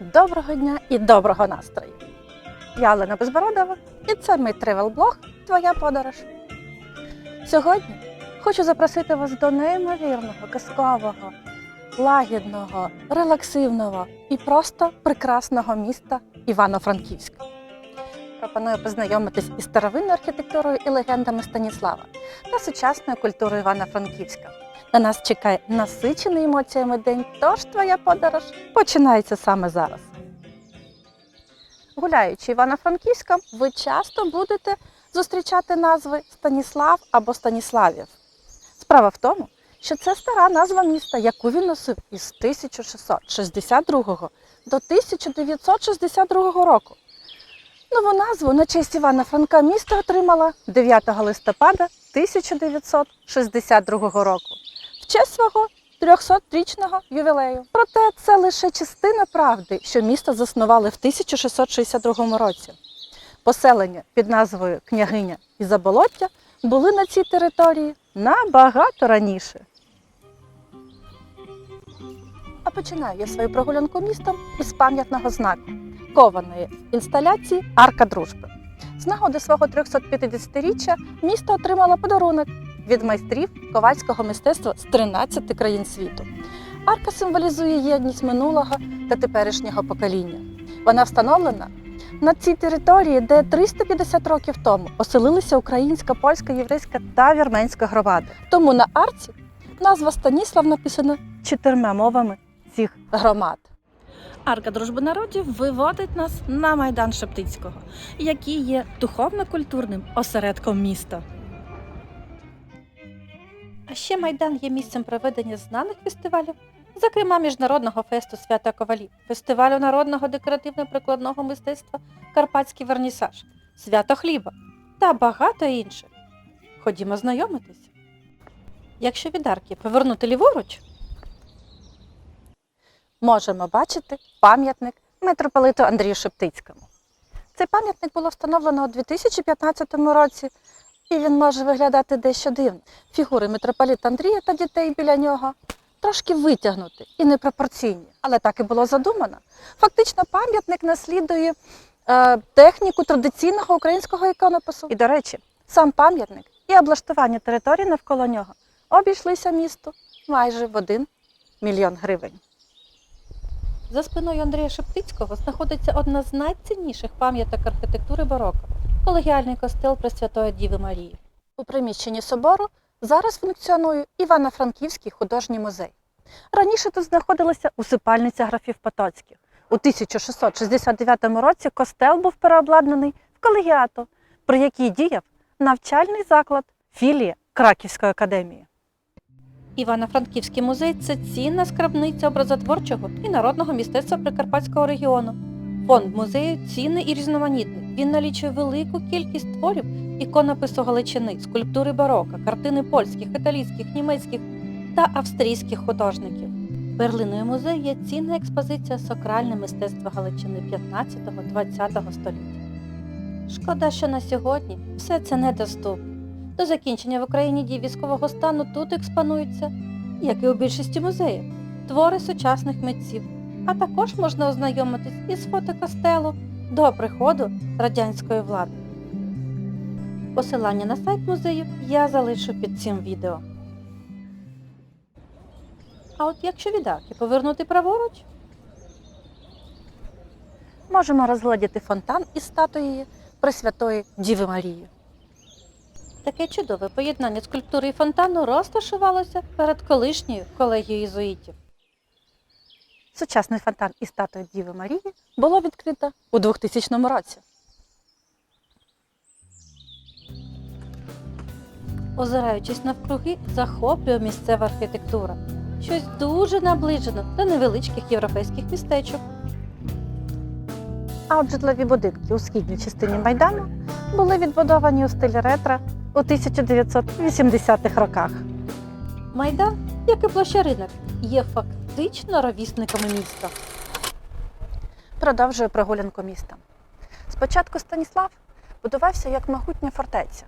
Доброго дня і доброго настрою! Я Олена Безбородова і це мій тревел-блог Твоя подорож. Сьогодні хочу запросити вас до неймовірного, казкового, лагідного, релаксивного і просто прекрасного міста Івано-Франківська. Пропоную познайомитись із старовинною архітектурою і легендами Станіслава та сучасною культурою Івано-Франківська. На нас чекає насичений емоціями день, тож твоя подорож починається саме зараз. Гуляючи Івано-Франківська, ви часто будете зустрічати назви Станіслав або Станіславів. Справа в тому, що це стара назва міста, яку він носив із 1662 до 1962 року. Нову назву на честь Івана Франка місто отримала 9 листопада 1962 року в честь свого 300-річного ювілею. Проте це лише частина правди, що місто заснували в 1662 році. Поселення під назвою Княгиня і Заболоття були на цій території набагато раніше. А починаю я свою прогулянку містом із пам'ятного знаку кованої інсталяції Арка Дружби. З нагоди свого 350-річчя місто отримало подарунок від майстрів ковальського мистецтва з 13 країн світу. Арка символізує єдність минулого та теперішнього покоління. Вона встановлена на цій території, де 350 років тому оселилися українська, польська, єврейська та вірменська громади. Тому на арці назва Станіслав написана чотирма мовами цих громад. Арка дружби народів виводить нас на майдан Шептицького, який є духовно-культурним осередком міста. А ще майдан є місцем проведення знаних фестивалів, зокрема міжнародного фесту свята ковалів, фестивалю народного декоративно-прикладного мистецтва Карпатський вернісаж, свято хліба та багато інших. Ходімо знайомитись. Якщо від арки повернути ліворуч, можемо бачити пам'ятник митрополиту Андрію Шептицькому. Цей пам'ятник було встановлено у 2015 році, і він може виглядати дещо дивно. Фігури митрополита Андрія та дітей біля нього трошки витягнуті і непропорційні, але так і було задумано. Фактично, пам'ятник наслідує е, техніку традиційного українського іконопису. І, до речі, сам пам'ятник і облаштування території навколо нього обійшлися місту майже в 1 мільйон гривень. За спиною Андрія Шептицького знаходиться одна з найцінніших пам'яток архітектури бароко колегіальний костел Пресвятої Діви Марії. У приміщенні собору зараз функціонує Івано-Франківський художній музей. Раніше тут знаходилася усипальниця графів Потоцьких. У 1669 році костел був переобладнаний в колегіату, при якій діяв навчальний заклад філія Краківської академії. Івано-Франківський музей це цінна скрабниця образотворчого і народного мистецтва Прикарпатського регіону. Фонд музею цінний і різноманітний. Він налічує велику кількість творів іконопису Галичини, скульптури барока, картини польських, італійських, німецьких та австрійських художників. Перлиною музею є цінна експозиція сакральне мистецтво Галичини 15-20 століття. Шкода, що на сьогодні все це недоступно. До закінчення в Україні дій військового стану тут експонуються, як і у більшості музеїв, твори сучасних митців, а також можна ознайомитись із фото костелу до приходу радянської влади. Посилання на сайт музею я залишу під цим відео. А от якщо від арки повернути праворуч, можемо розглядіти фонтан із статуєю Пресвятої Діви Марії. Таке чудове поєднання скульптури і фонтану розташувалося перед колишньою колегією єзуїтів. Сучасний фонтан із статуєю Діви Марії було відкрито у 2000 році. Озираючись навкруги, захоплює місцева архітектура. Щось дуже наближено до невеличких європейських містечок. А от житлові будинки у східній частині Майдану були відбудовані у стилі ретро у 1980-х роках. Майдан, як і площа ринок, є фактично ровісниками міста. Продовжую прогулянку міста. Спочатку Станіслав будувався як могутня фортеця.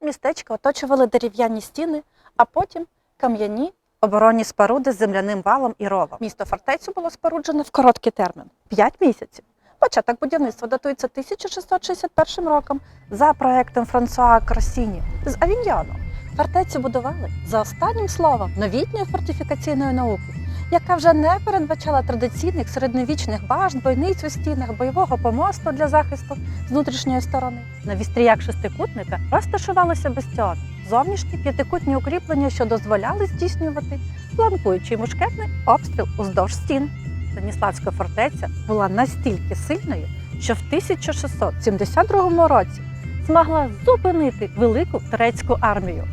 Містечко оточували дерев'яні стіни, а потім кам'яні оборонні споруди з земляним валом і ровом. Місто фортецю було споруджено в короткий термін 5 місяців. Початок будівництва датується 1661 роком за проектом Франсуа Кросіні з Авіньйону. Фортецю будували за останнім словом новітньої фортифікаційної науки, яка вже не передбачала традиційних середньовічних башт, бойниць у стінах, бойового помосту для захисту з внутрішньої сторони. На вістріях шестикутника розташувалося бастіон, зовнішні п'ятикутні укріплення, що дозволяли здійснювати фланкуючий мушкетний обстріл уздовж стін. Станіславська фортеця була настільки сильною, що в 1672 році змогла зупинити велику турецьку армію,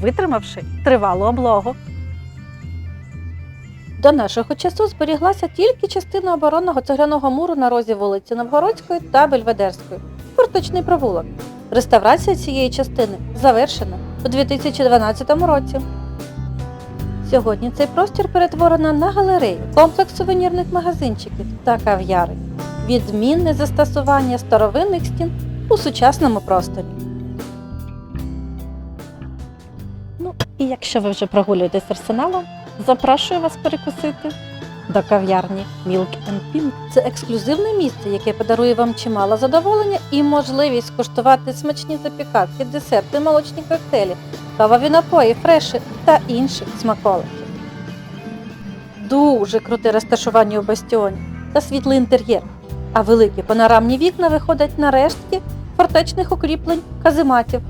витримавши тривалу облогу. До нашого часу зберіглася тільки частина оборонного цегляного муру на розі вулиці Новгородської та Бельведерської, форточний провулок. Реставрація цієї частини завершена у 2012 році. Сьогодні цей простір перетворено на галерею, комплекс сувенірних магазинчиків та кав'ярень. Відмінне застосування старовинних стін у сучасному просторі. Ну, і якщо ви вже прогулюєтесь арсеналом, запрошую вас перекусити до кав'ярні Milk and Pink. Це ексклюзивне місце, яке подарує вам чимало задоволення і можливість скуштувати смачні запікатки, десерти, молочні коктейлі, кавові напої, фреші та інших смаколиків. Дуже круте розташування у бастіоні та світлий інтер'єр, а великі панорамні вікна виходять на рештки фортечних укріплень казематів.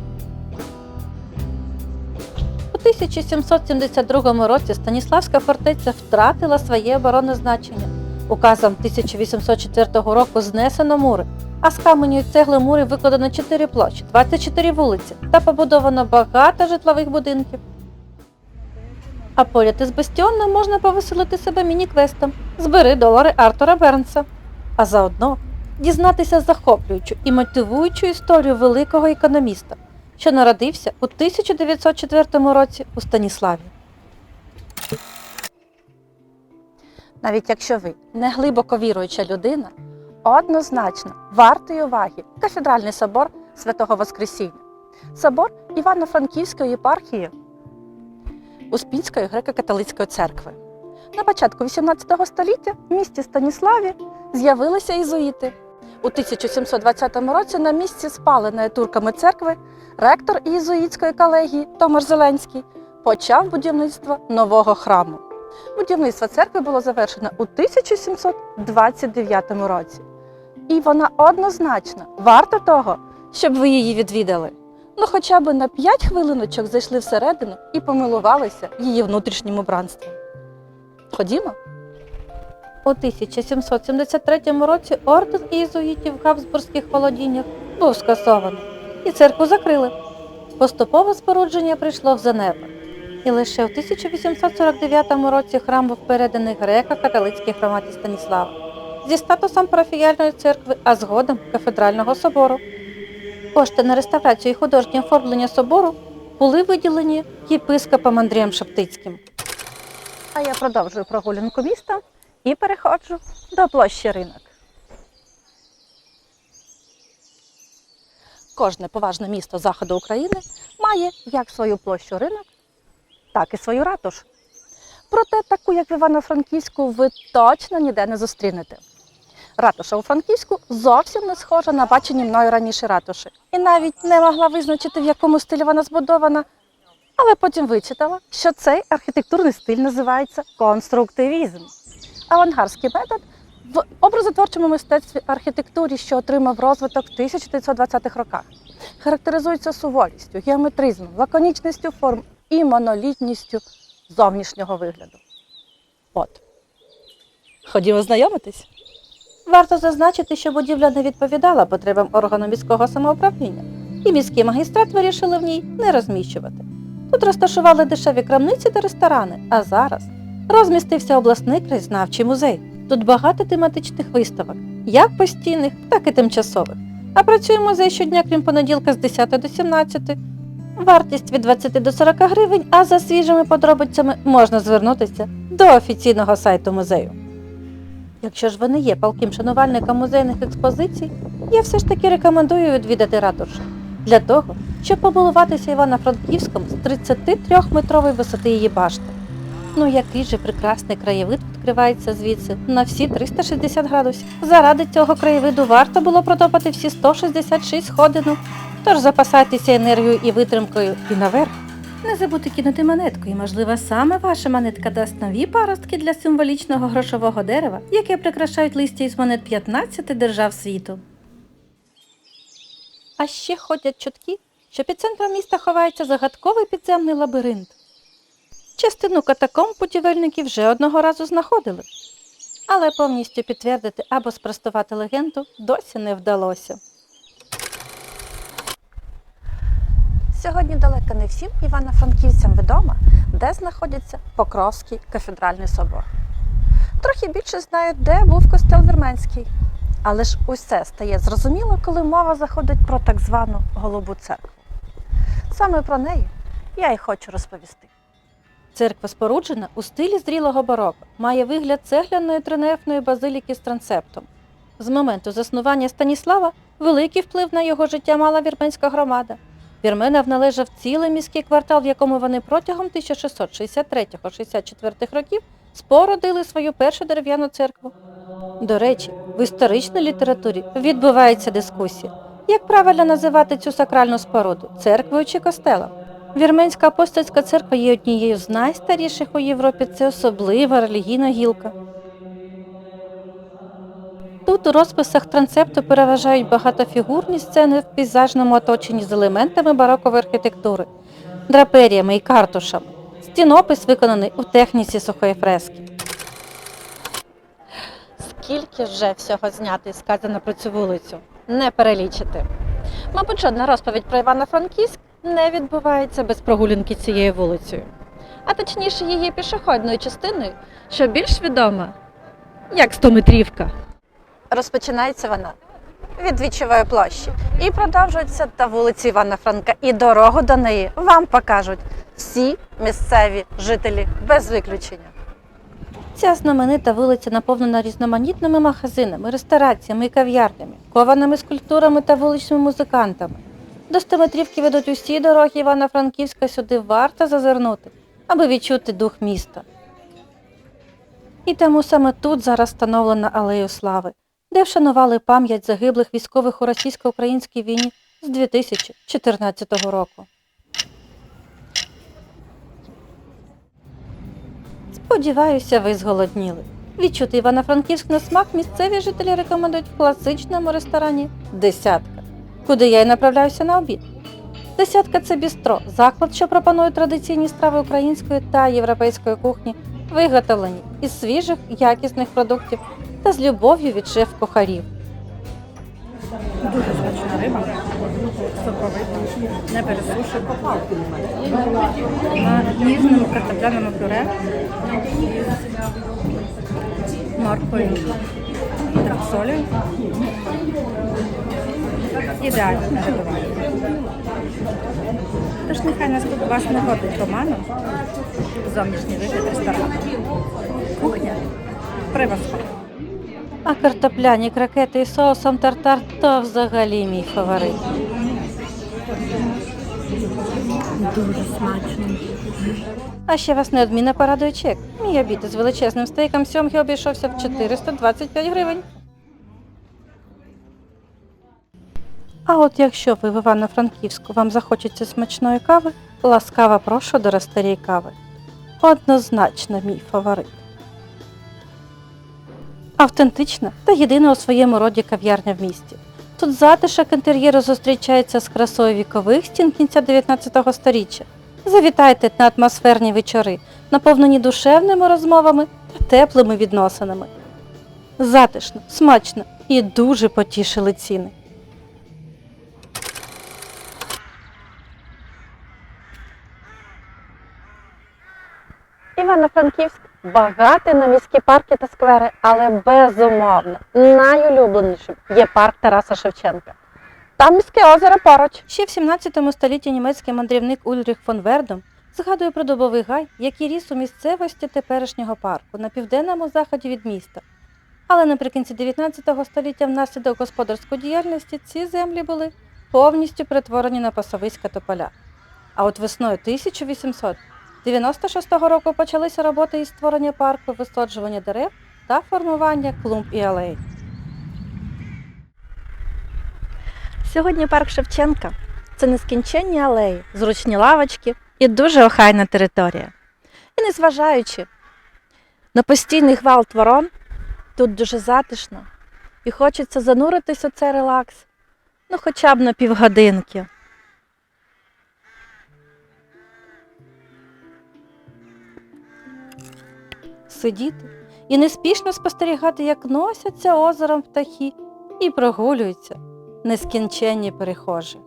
У 1772 році Станіславська фортеця втратила своє оборонне значення. Указом 1804 року знесено мури, а з каменю цегли мури викладено 4 площі, 24 вулиці та побудовано багато житлових будинків. А поряд із бастіоном можна повеселити себе міні-квестом Збери долари Артура Бернса, а заодно дізнатися захоплюючу і мотивуючу історію великого економіста, що народився у 1904 році у Станіславі. Навіть якщо ви не глибоко віруюча людина, однозначно вартий уваги кафедральний собор Святого Воскресіння, собор Івано-Франківської єпархії Успінської греко-католицької церкви. На початку XVIII століття в місті Станіславі з'явилися ізуїти. У 1720 році на місці спаленої турками церкви ректор ізуїтської колегії Томаш Зеленський почав будівництво нового храму. Будівництво церкви було завершено у 1729 році. І вона однозначно варта того, щоб ви її відвідали. Ну, хоча б на 5 хвилиночок зайшли всередину і помилувалися її внутрішнім убранством. Ходімо. У 1773 році орден єзуїтів в Габсбурзьких володіннях був скасований, і церкву закрили. Поступове спорудження прийшло в занепад. І лише в 1849 році храм був переданий греко-католицькій громаді Станіслава зі статусом парафіяльної церкви, а згодом кафедрального собору. Кошти на реставрацію і художнє оформлення собору були виділені єпископом Андрієм Шептицьким. А я продовжую прогулянку міста і переходжу до площі ринок. Кожне поважне місто заходу України має як свою площу ринок, так і свою ратушу. Проте таку, як в Івано-Франківську, ви точно ніде не зустрінете. Ратуша у Франківську зовсім не схожа на бачені мною раніше ратуші. І навіть не могла визначити, в якому стилі вона збудована. Але потім вичитала, що цей архітектурний стиль називається конструктивізм. Авангардський метод в образотворчому мистецтві архітектурі, що отримав розвиток в 1920-х роках, характеризується суворістю, геометризмом, лаконічністю форм і монолітністю зовнішнього вигляду. От. Ходімо знайомитись. Варто зазначити, що будівля не відповідала потребам органу міського самоуправління, і міський магістрат вирішили в ній не розміщувати. Тут розташували дешеві крамниці та ресторани, а зараз розмістився обласний краєзнавчий музей. Тут багато тематичних виставок, як постійних, так і тимчасових. А працює музей щодня, крім понеділка, з 10 до 17. Вартість від 20 до 40 гривень, а за свіжими подробицями можна звернутися до офіційного сайту музею. Якщо ж ви не є палким шанувальником музейних експозицій, я все ж таки рекомендую відвідати ратушу для того, щоб побалуватися Івано-Франківськом з 33-метрової висоти її башти. Ну який же прекрасний краєвид відкривається звідси на всі 360 градусів. Заради цього краєвиду варто було протопати всі 166 сходинок. Тож запасайтеся енергією і витримкою і наверх. Не забудьте кинути монетку, і, можливо, саме ваша монетка дасть нові паростки для символічного грошового дерева, яке прикрашають листя із монет 15 держав світу. А ще ходять чутки, що під центром міста ховається загадковий підземний лабіринт. Частину катакомб путівельники вже одного разу знаходили, але повністю підтвердити або спростувати легенду досі не вдалося. Сьогодні далеко не всім івано-франківцям відомо, де знаходиться Покровський кафедральний собор. Трохи більше знають, де був костел Вірменський. Але ж усе стає зрозуміло, коли мова заходить про так звану Голубу церкву. Саме про неї я і хочу розповісти. Церква споруджена у стилі зрілого бароко, має вигляд цегляної тринефної базиліки з трансептом. З моменту заснування Станіслава великий вплив на його життя мала вірменська громада. Вірменам належав цілий міський квартал, в якому вони протягом 1663-64 років спорудили свою першу дерев'яну церкву. До речі, в історичній літературі відбувається дискусія, як правильно називати цю сакральну споруду церквою чи костелом. Вірменська апостольська церква є однією з найстаріших у Європі. Це особлива релігійна гілка. Тут у розписах трансепту переважають багатофігурні сцени в пейзажному оточенні з елементами барокової архітектури, драперіями і картушами. Стінопис виконаний у техніці сухої фрески. Скільки вже всього знято і сказано про цю вулицю? Не перелічити. Мабуть, жодна розповідь про Івано-Франківськ не відбувається без прогулянки цією вулицею, а точніше її пішохідною частиною, що більш відома як стометрівка. Розпочинається вона від вічової площі і продовжується та вулиці Івана Франка. І дорогу до неї вам покажуть всі місцеві жителі без виключення. Ця знаменита вулиця наповнена різноманітними магазинами, рестораціями і кав'ярнями, кованими скульптурами та вуличними музикантами. До стометрівки ведуть усі дороги Івано-Франківська, сюди варто зазирнути, аби відчути дух міста. І тому саме тут зараз встановлена алею слави, де вшанували пам'ять загиблих військових у російсько-українській війні з 2014 року. Сподіваюся, ви зголодніли. Відчути Івано-Франківськ на смак місцеві жителі рекомендують в класичному ресторані Десятка, куди я й направляюся на обід. Десятка це бістро, заклад, що пропонує традиційні страви української та європейської кухні, виготовлені із свіжих якісних продуктів та з любов'ю від шеф-кухарів. Дуже смачна риба, соковита, не пересушена. На ніжному картопляному пюре та солі. Ідеально перебиває. Тож нехай нас тут вас не ходить романом. Зовнішній вигляд ресторану. Кухня превосходна. А картопляні кракети із соусом тартар то взагалі мій фаворит. Дуже смачно. А ще вас неодмінно порадує чек. Мій обід із величезним стейком сьомги обійшовся в 425 гривень. А от якщо ви в Івано-Франківську вам захочеться смачної кави, ласкаво прошу до ресторій кави. Однозначно мій фаворит. Автентична та єдина у своєму роді кав'ярня в місті. Тут затишок інтер'єру зустрічається з красою вікових стін кінця 19 століття. Завітайте на атмосферні вечори, наповнені душевними розмовами та теплими відносинами. Затишно, смачно і дуже потішили ціни. Івано-Франківськ багатий на міські парки та сквери, але безумовно найулюбленішим є парк Тараса Шевченка. Там міське озеро поруч. Ще в 17 столітті німецький мандрівник Ульріх фон Вердом згадує про дубовий гай, який ріс у місцевості теперішнього парку на південному заході від міста. Але наприкінці 19 століття внаслідок господарської діяльності ці землі були повністю перетворені на пасовиська тополя. А от весною 1800 96-го року почалися роботи із створення парку, висаджування дерев та формування клумб і алей. Сьогодні парк Шевченка це нескінченні алеї, зручні лавочки і дуже охайна територія. І незважаючи на постійний гвалт ворон, тут дуже затишно і хочеться зануритись у цей релакс, ну хоча б на півгодинки. Сидіти і неспішно спостерігати, як носяться озером птахи і прогулюються нескінченні перехожі.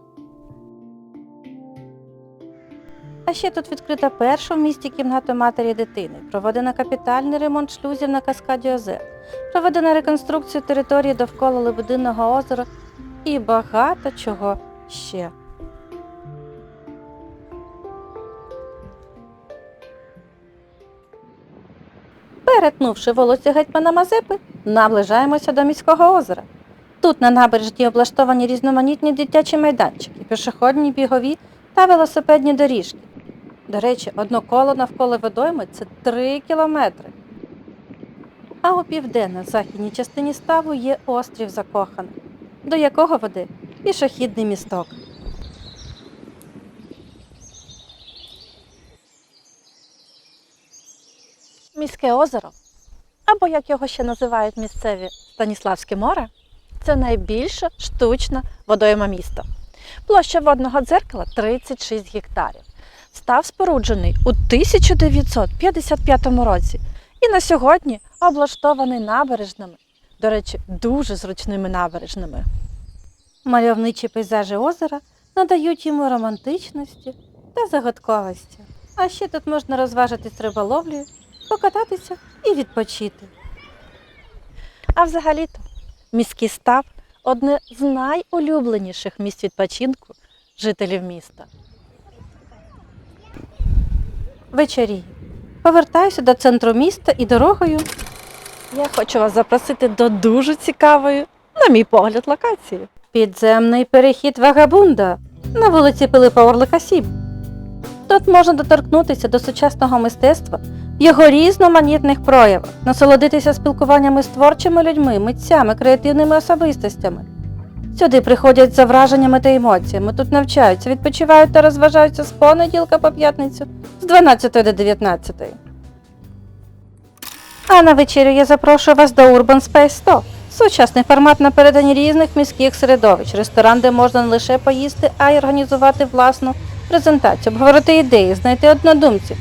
А ще тут відкрита перша в місті кімната матері дитини, проведено капітальний ремонт шлюзів на каскаді озер, проведена реконструкція території довкола Лебединого озера і багато чого ще. Перетнувши вулицю Гетьмана Мазепи, наближаємося до міського озера. Тут на набережні облаштовані різноманітні дитячі майданчики, пішохідні бігові та велосипедні доріжки. До речі, одно коло навколо водойми це 3 кілометри. А у південно-західній частині ставу є острів Закоханий, до якого веде пішохідний місток. Міське озеро, або як його ще називають місцеві Станіславське море, це найбільша штучна водойма міста. Площа водного дзеркала 36 гектарів. Став споруджений у 1955 році і на сьогодні облаштований набережними, до речі, дуже зручними набережними. Мальовничі пейзажі озера надають йому романтичності та загадковості. А ще тут можна розважитись риболовлею, покататися і відпочити. А взагалі-то міський став одне з найулюбленіших місць відпочинку жителів міста. Вечоріє. Повертаюся до центру міста і дорогою. Я хочу вас запросити до дуже цікавої, на мій погляд, локації. Підземний перехід Вагабунда на вулиці Пилипа Орлика 7. Тут можна доторкнутися до сучасного мистецтва його різноманітних проявах, насолодитися спілкуваннями з творчими людьми, митцями, креативними особистостями. Сюди приходять за враженнями та емоціями, тут навчаються, відпочивають та розважаються з понеділка по п'ятницю з 12 до 19. А на вечерю я запрошую вас до Urban Space 100. Сучасний формат на передані різних міських середовищ, ресторан, де можна не лише поїсти, а й організувати власну презентацію, обговорити ідеї, знайти однодумців.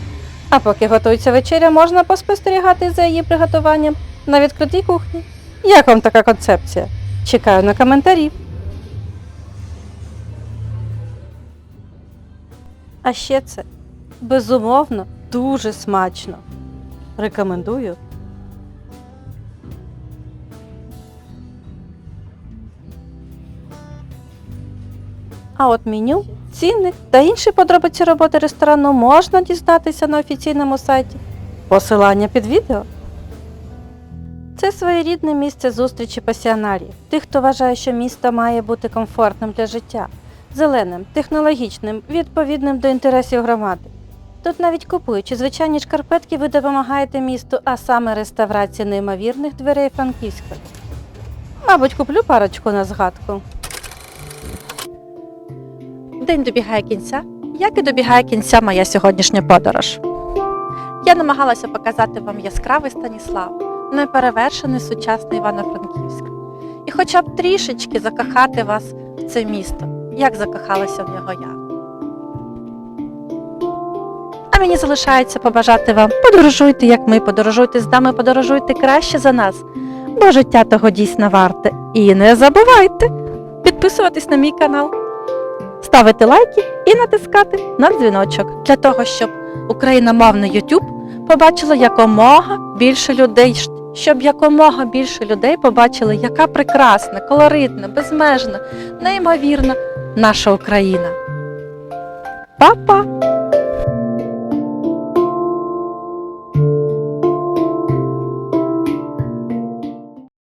А поки готується вечеря, можна поспостерігати за її приготуванням на відкритій кухні. Як вам така концепція? Чекаю на коментарі. А ще це безумовно дуже смачно. Рекомендую. А от меню, ціни та інші подробиці роботи ресторану можна дізнатися на офіційному сайті. Посилання під відео. Це своєрідне місце зустрічі пасіонарів, тих, хто вважає, що місто має бути комфортним для життя, зеленим, технологічним, відповідним до інтересів громади. Тут навіть купуючи звичайні шкарпетки, ви допомагаєте місту, а саме реставрації неймовірних дверей Франківська. Мабуть, куплю парочку на згадку. День добігає кінця, як і добігає кінця моя сьогоднішня подорож. Я намагалася показати вам яскравий Станіслав, неперевершений сучасний Івано-Франківськ. І хоча б трішечки закохати вас в це місто, як закохалася в нього я. А мені залишається побажати вам подорожуйте, як ми, подорожуйте з нами, подорожуйте краще за нас, бо життя того дійсно варте. І не забувайте підписуватись на мій канал ставити лайки і натискати на дзвіночок для того, щоб україномовний YouTube побачила якомога більше людей, щоб якомога більше людей побачили, яка прекрасна, колоритна, безмежна, неймовірна наша Україна. Па-па!